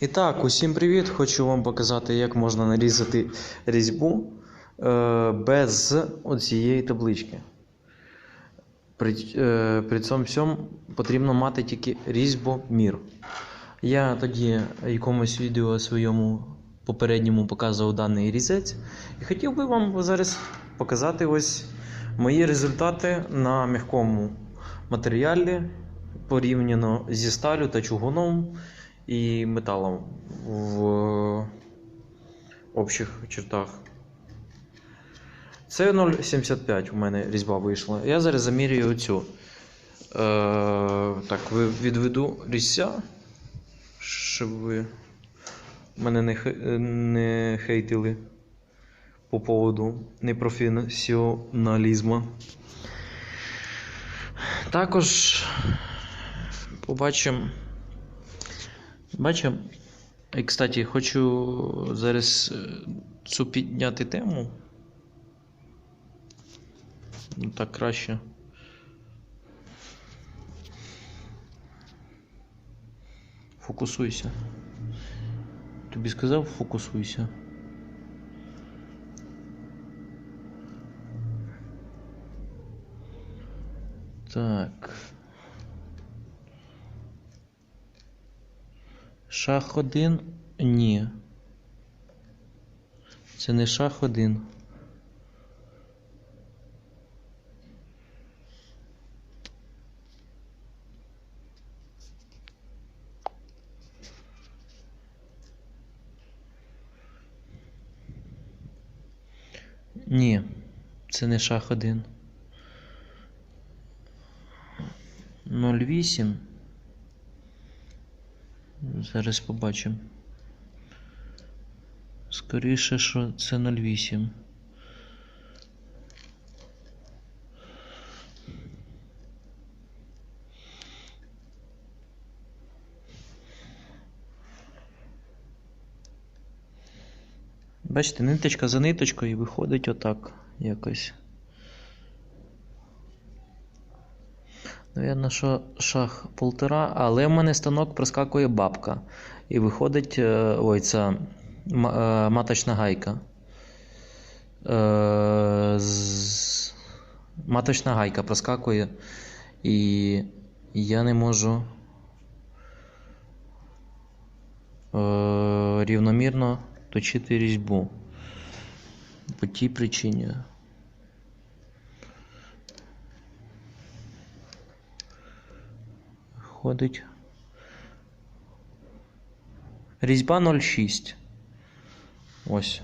І так, усім привіт! Хочу вам показати, як можна нарізати різьбу е, без оцієї таблички. При, е, при цьому всьому потрібно мати тільки різьбомір. Я тоді якомусь відео своєму попередньому показував даний різець. І хотів би вам зараз показати ось мої результати на м'якому матеріалі порівняно зі сталю та чугуном і металом в общих чертах. Це 0,75 у мене різьба вийшла. Я зараз замірюю цю. Е, так, відведу різця, щоб ви мене не, не хейтили по поводу непрофесіоналізму. Також побачимо. Бачимо. І, кстати, хочу зараз е, цю підняти тему. Ну, так краще. Фокусуйся. Тобі сказав, фокусуйся. Так. Шах один? Ні. Це не шах один. Ні, це не шах один. 0,8. Зараз побачимо. Скоріше, що це 0,8. Бачите, ниточка за ниточкою і виходить отак якось. Навірно, що шах полтора, але в мене станок проскакує бабка. І виходить е, ой, ця е, маточна гайка. Е, Маточна гайка проскакує, і я не можу рівномірно точити різьбу. По тій причині. Ходить. Різьба 0,6. Ось.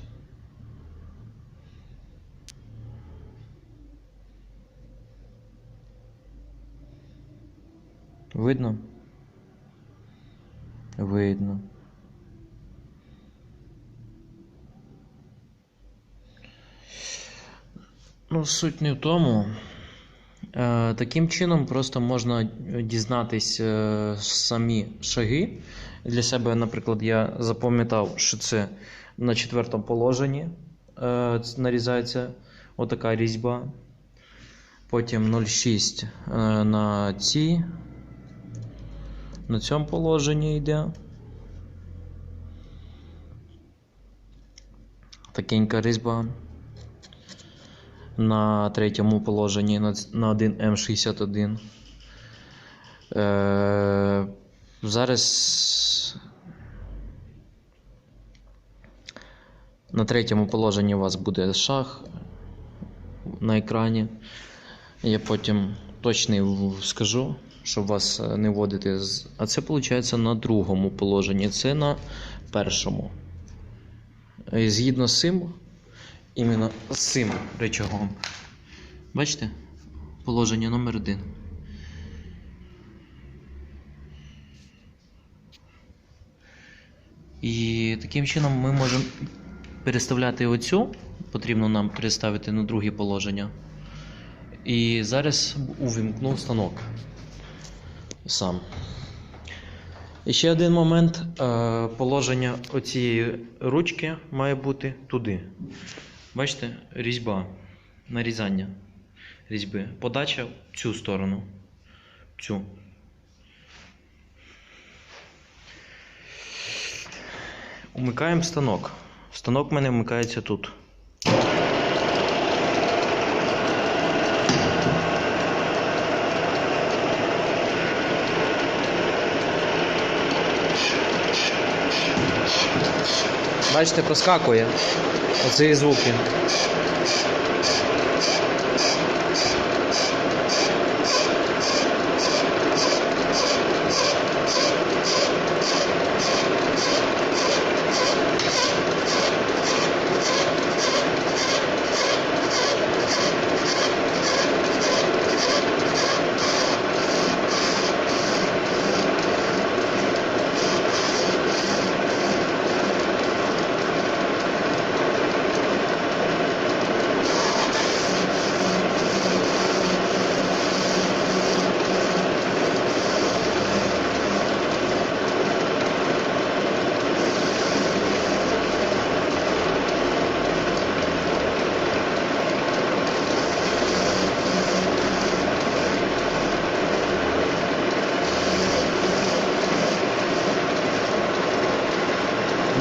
Видно? Видно. Ну, суть не в тому. Е, Таким чином просто можна дізнатись е, самі шаги. Для себе, наприклад, я запам'ятав, що це на четвертому положенні е, нарізається отака різьба. Потім 0,6 е, на цій. На цьому положенні йде. Такенька різьба на третьому положенні на ц- 1М61. Е, зараз на третьому положенні у вас буде шах на екрані. Я потім точний скажу, щоб вас е, не вводити. А це виходить на другому положенні, це на першому. І згідно з цим, іменно з цим речагом. Бачите? Положення номер один. І таким чином ми можемо переставляти оцю. Потрібно нам переставити на друге положення. І зараз увімкнув станок сам. І ще один момент. Е, Положення оцієї ручки має бути туди. Бачите, різьба, нарізання різьби. Подача в цю сторону. Цю. Умикаємо станок. Станок в мене вмикається тут. Бачите, проскакує. Оці звуки.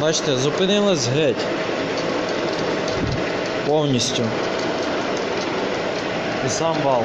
Бачите, зупинилась геть. Повністю. І сам вал.